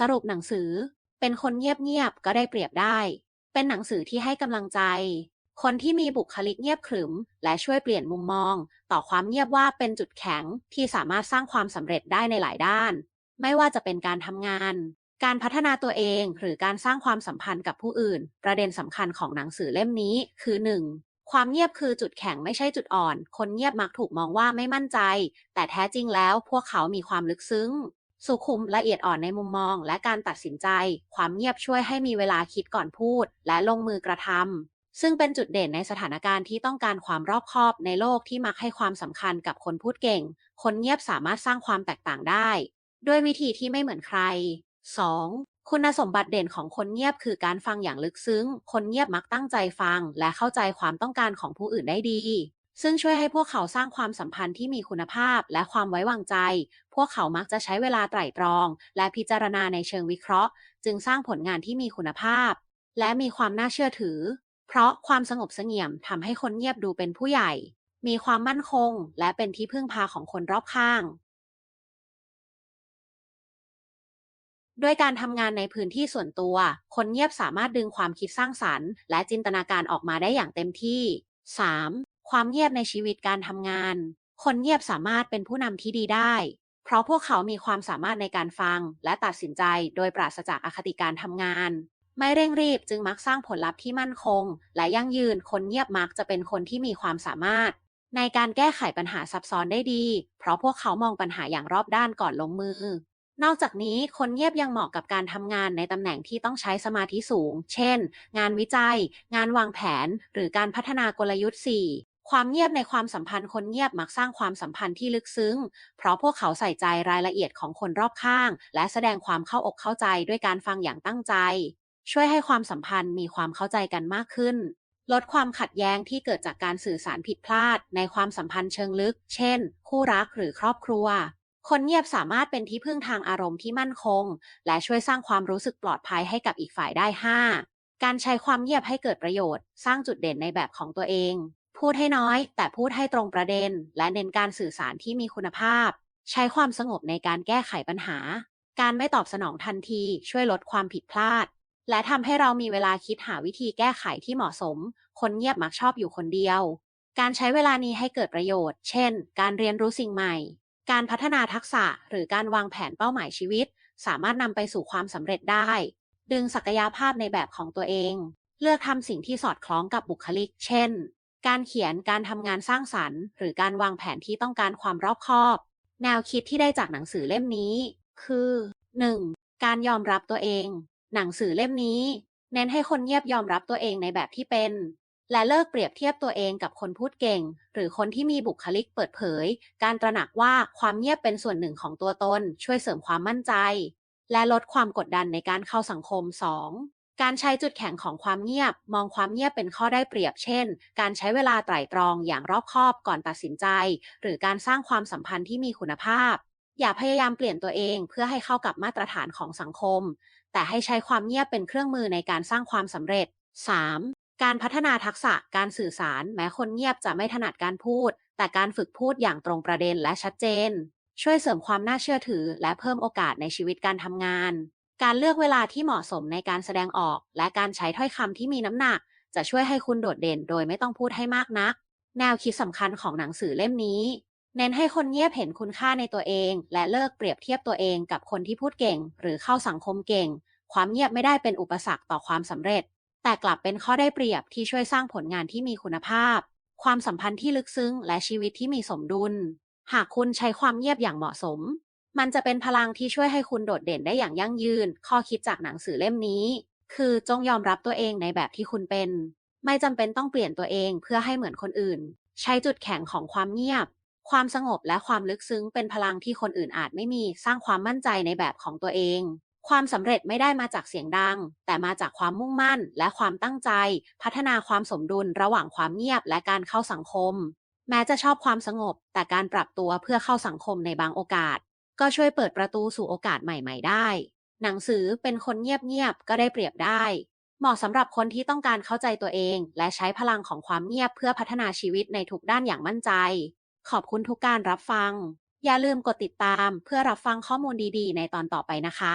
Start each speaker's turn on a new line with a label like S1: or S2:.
S1: สรุปหนังสือ เป็นคนเงียบๆก็ได้เปรียบได้ เป็นหนังสือที่ให้กำลังใจ คนที่มีบุคลิกเงียบขรึม และช่วยเปลี่ยนมุมมอง ต่อความเงียบว่าเป็นจุดแข็งที่สามารถสร้างความสำเร็จได้ในหลายด้าน ไม่ว่าจะเป็นการทำงาน การพัฒนาตัวเองหรือการสร้างความสัมพันธ์กับผู้อื่น ประเด็นสำคัญของหนังสือเล่มนี้คือ 1. ความเงียบคือจุดแข็งไม่ใช่จุดอ่อน คนเงียบมักถูกมองว่าไม่มั่นใจ แต่แท้จริงแล้วพวกเขามีความลึกซึ้ง สุขุมละเอียดอ่อนในมุมมอง และการตัดสินใจ ความเงียบช่วยให้มีเวลาคิดก่อนพูด และลงมือกระทำซึ่งเป็นจุดเด่นในสถานการณ์ที่ต้องการความรอบคอบในโลกที่มักให้ความสำคัญกับคนพูดเก่ง คนเงียบสามารถสร้างความแตกต่างได้ ด้วยวิธีที่ไม่เหมือนใคร 2. คุณสมบัติเด่นของคนเงียบคือการฟังอย่างลึกซึ้ง คนเงียบมักตั้งใจฟัง และเข้าใจความต้องการของผู้อื่นได้ดี ซึ่งช่วยให้พวกเขาสร้างความสัมพันธ์ที่มีคุณภาพและความไว้วางใจ พวกเขามักจะใช้เวลาไตร่ตรอง และพิจารณาในเชิงวิเคราะห์ จึงสร้างผลงานที่มีคุณภาพ และมีความน่าเชื่อถือ เพราะความสงบเสงี่ยมทำให้คนเงียบดูเป็นผู้ใหญ่ มีความมั่นคง และเป็นที่พึ่งพาของคนรอบข้างด้วยการทำงานในพื้นที่ส่วนตัว คนเงียบสามารถดึงความคิดสร้างสรรค์ และจินตนาการออกมาได้อย่างเต็มที่ 3. ความเงียบในชีวิตการทำงาน คนเงียบสามารถเป็นผู้นำที่ดีได้ เพราะพวกเขามีความสามารถในการฟัง และตัดสินใจโดยปราศจากอคติการทำงาน ไม่เร่งรีบจึงมักสร้างผลลัพธ์ที่มั่นคง และยั่งยืนคนเงียบมักจะเป็นคนที่มีความสามารถ ในการแก้ไขปัญหาซับซ้อนได้ดี เพราะพวกเขามองปัญหาอย่างรอบด้านก่อนลงมือ นอกจากนี้คนเงียบยังเหมาะกับการทำงานในตำแหน่งที่ต้องใช้สมาธิสูง เช่น งานวิจัย งานวางแผน หรือการพัฒนากลยุทธ์ 4. ความเงียบในความสัมพันธ์คนเงียบมักสร้างความสัมพันธ์ที่ลึกซึ้ง เพราะพวกเขาใส่ใจรายละเอียดของคนรอบข้าง และแสดงความเข้าอกเข้าใจด้วยการฟังอย่างตั้งใจ ช่วยให้ความสัมพันธ์มีความเข้าใจกันมากขึ้น ลดความขัดแย้งที่เกิดจากการสื่อสารผิดพลาด ในความสัมพันธ์เชิงลึก เช่น คู่รักหรือครอบครัว คนเงียบสามารถเป็นที่พึ่งทางอารมณ์ที่มั่นคง และช่วยสร้างความรู้สึกปลอดภัยให้กับอีกฝ่ายได้ 5. การใช้ความเงียบให้เกิดประโยชน์ สร้างจุดเด่นในแบบของตัวเอง พูดให้น้อย แต่พูดให้ตรงประเด็น และเน้นการสื่อสารที่มีคุณภาพ ใช้ความสงบในการแก้ไขปัญหา การไม่ตอบสนองทันที ช่วยลดความผิดพลาด และทำให้เรามีเวลาคิดหาวิธีแก้ไขที่เหมาะสม คนเงียบมักชอบอยู่คนเดียว การใช้เวลานี้ให้เกิดประโยชน์ เช่น การเรียนรู้สิ่งใหม่ การพัฒนาทักษะ หรือการวางแผนเป้าหมายชีวิต สามารถนำไปสู่ความสำเร็จได้ ดึงศักยภาพในแบบของตัวเอง เลือกทำสิ่งที่สอดคล้องกับบุคลิก เช่น การเขียนการทำงานสร้างสรรค์ หรือการวางแผนที่ต้องการความรอบคอบ แนวคิดที่ได้จากหนังสือเล่มนี้ คือ 1. การยอมรับตัวเอง หนังสือเล่มนี้ เน้นให้คนเงียบยอมรับตัวเองในแบบที่เป็น และเลิกเปรียบเทียบตัวเองกับคนพูดเก่ง หรือคนที่มีบุคลิกเปิดเผย การตระหนักว่าความเงียบเป็นส่วนหนึ่งของตัวตน ช่วยเสริมความมั่นใจ และลดความกดดันในการเข้าสังคม 2. การใช้จุดแข็งของความเงียบ มองความเงียบเป็นข้อได้เปรียบเช่น การใช้เวลาไตร่ตรองอย่างรอบคอบก่อนตัดสินใจ หรือการสร้างความสัมพันธ์ที่มีคุณภาพ อย่าพยายามเปลี่ยนตัวเองเพื่อให้เข้ากับมาตรฐานของสังคม แต่ให้ใช้ความเงียบเป็นเครื่องมือในการสร้างความสำเร็จ 3. การพัฒนาทักษะการสื่อสาร แม้คนเงียบจะไม่ถนัดการพูด แต่การฝึกพูดอย่างตรงประเด็นและชัดเจน ช่วยเสริมความน่าเชื่อถือ และเพิ่มโอกาสในชีวิตการทำงาน การเลือกเวลาที่เหมาะสมในการแสดงออก และการใช้ถ้อยคำที่มีน้ำหนัก จะช่วยให้คุณโดดเด่นโดยไม่ต้องพูดให้มากนัก แนวคิดสำคัญของหนังสือเล่มนี้ เน้นให้คนเงียบเห็นคุณค่าในตัวเอง และเลิกเปรียบเทียบตัวเองกับคนที่พูดเก่ง หรือเข้าสังคมเก่ง ความเงียบไม่ได้เป็นอุปสรรคต่อความสำเร็จ แต่กลับเป็นข้อได้เปรียบที่ช่วยสร้างผลงานที่มีคุณภาพ ความสัมพันธ์ที่ลึกซึ้ง และชีวิตที่มีสมดุล หากคุณใช้ความเงียบอย่างเหมาะสม มันจะเป็นพลังที่ช่วยให้คุณโดดเด่นได้อย่างยั่งยืน ข้อคิดจากหนังสือเล่มนี้ คือจงยอมรับตัวเองในแบบที่คุณเป็น ไม่จำเป็นต้องเปลี่ยนตัวเองเพื่อให้เหมือนคนอื่น ใช้จุดแข็งของความเงียบ ความสงบและความลึกซึ้งเป็นพลังที่คนอื่นอาจไม่มี สร้างความมั่นใจในแบบของตัวเองความสำเร็จไม่ได้มาจากเสียงดัง แต่มาจากความมุ่งมั่นและความตั้งใจ พัฒนาความสมดุลระหว่างความเงียบและการเข้าสังคม แม้จะชอบความสงบ แต่การปรับตัวเพื่อเข้าสังคมในบางโอกาส ก็ช่วยเปิดประตูสู่โอกาสใหม่ๆได้ หนังสือเป็นคนเงียบๆก็ได้เปรียบได้ เหมาะสำหรับคนที่ต้องการเข้าใจตัวเอง และใช้พลังของความเงียบเพื่อพัฒนาชีวิตในทุกด้านอย่างมั่นใจ ขอบคุณทุกการรับฟัง อย่าลืมกดติดตามเพื่อรับฟังข้อมูลดีๆ ในตอนต่อไปนะคะ